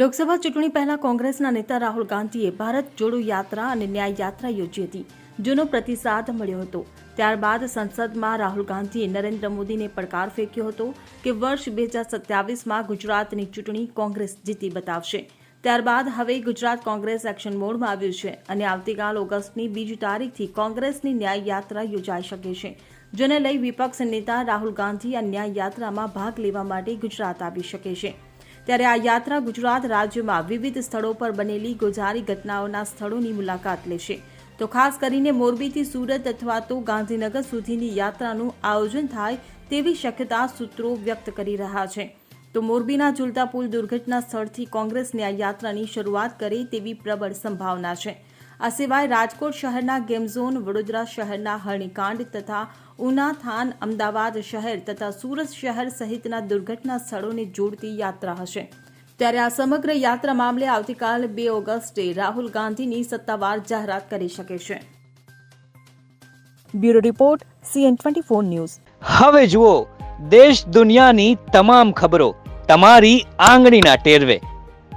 લોકસભા ચૂંટણી પહેલા કોંગ્રેસના નેતા રાહુલ ગાંધીએ ભારત જોડો યાત્રા અને ન્યાય યાત્રા યોજી હતી, જેનો પ્રતિસાદ મળ્યો હતો. ત્યારબાદ સંસદમાં રાહુલ ગાંધીએ નરેન્દ્ર મોદીને પડકાર ફેંક્યો હતો કે વર્ષ બે હજાર સત્યાવીસમાં ગુજરાતની ચૂંટણી કોંગ્રેસ જીતી બતાવશે. ત્યારબાદ હવે ગુજરાત કોંગ્રેસ એક્શન મોડમાં આવ્યું છે અને આવતીકાલ ઓગસ્ટની બીજી તારીખથી કોંગ્રેસની ન્યાય યાત્રા યોજાઈ શકે છે, જેને લઈ વિપક્ષ નેતા રાહુલ ગાંધી આ ન્યાય યાત્રામાં ભાગ લેવા માટે ગુજરાત આવી શકે છે. ત્યારે આ યાત્રા ગુજરાત રાજ્યમાં વિવિધ સ્થળો પર બનેલી ગોઝારી ઘટનાઓના સ્થળોની મુલાકાત લેશે. તો ખાસ કરીને મોરબીથી સુરત અથવા તો ગાંધીનગર સુધીની યાત્રાનું આયોજન થાય તેવી શક્યતા સૂત્રો વ્યક્ત કરી રહ્યા છે. તો મોરબીના ઝુલતા પુલ દુર્ઘટના સ્થળથી કોંગ્રેસની આ યાત્રાની શરૂઆત કરે તેવી પ્રબળ સંભાવના છે. આ સિવાય રાજકોટ શહેરના ગેમ ઝોન, વડોદરા શહેરના હરણીકાંડ તથા ઉના થાન, અમદાવાદ શહેર તથા સુરત શહેર સહિતના દુર્ઘટના સ્થળોને જોડતી યાત્રા હશે. ત્યારે આ સમગ્ર યાત્રા મામલે આવતીકાલ બે ઓગસ્ટે રાહુલ ગાંધીની સત્તાવાર જાહેરાત કરી શકે છે. Bureau report, CN twenty four news. હવે જુઓ, દેશ દુનિયાની તમામ ખબરો તમારી આંગળીના ટેરવે.